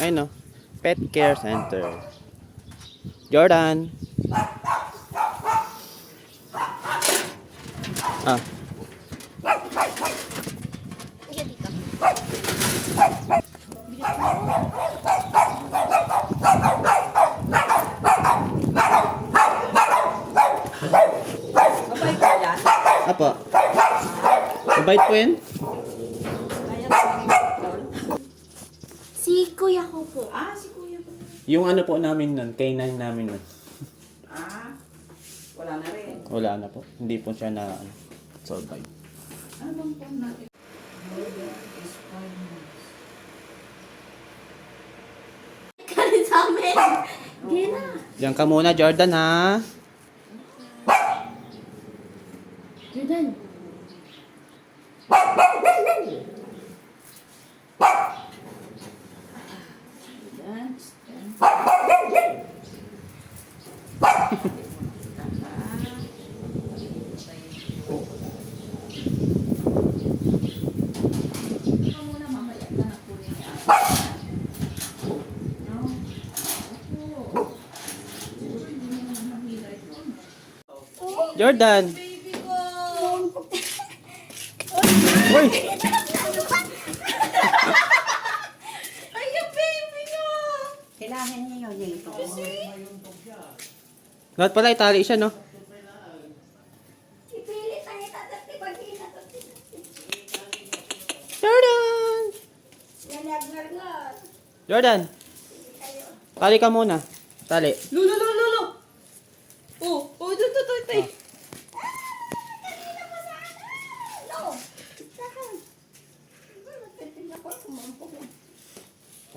Ayun, no? Pet Care Center. Jordan. Ah, dito. Mabait ka yan. Apo. Mabait po yun? Kaya tol. Si kuya ko po. Ah, si kuya po. Yung ano po namin nun, K9 namin nun. Ah, wala na rin. Wala na po. Hindi po siya na ano, survive. Ano bang phone natin? Sa amin. Hindi na. Diyan ka muna, Jordan, ha? Jordan. Dance, dance. Ikaw muna, mamaya ka na kunin niya. No? Opo. Siguro hindi mo naman mahilay yun. Jordan! Baby! Uy! Ay, yung baby ko! Kailangan niya yun dito. Lahat pala itali siya, no? Jordan! Jordan! Tali ka muna. Tali. Lolo, lolo, lolo! Oh, oh, ito, ito, ito,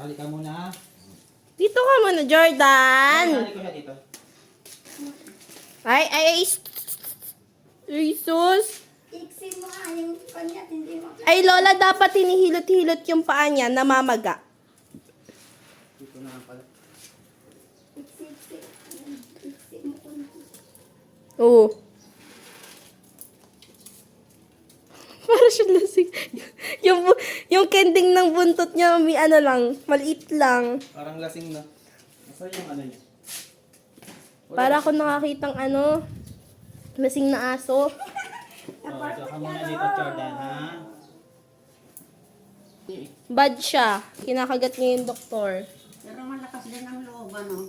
Tali ka muna, ha? Dito ka muna, Jordan. Tali ko siya dito. Ay, ay, ay. Jesus. Iksi mo nga yung kanya, hindi mo. Ay, Lola, dapat hinihilot-hilot yung paa niya, namamaga. Dito na lang pala. Iksi, iksi. Ayan, Iksi mo kunti. Oo. Para siya lasing. Yung, kending ng buntot niya, may ano lang, maliit lang. Parang lasing na. Masa yung ano niya? Para ako nakakitang ano, lasing na aso. Oh, ka muna dito, Jordan, ha? Bad siya. Kinakagat niya yung doktor. Pero malakas din ang loob, ano?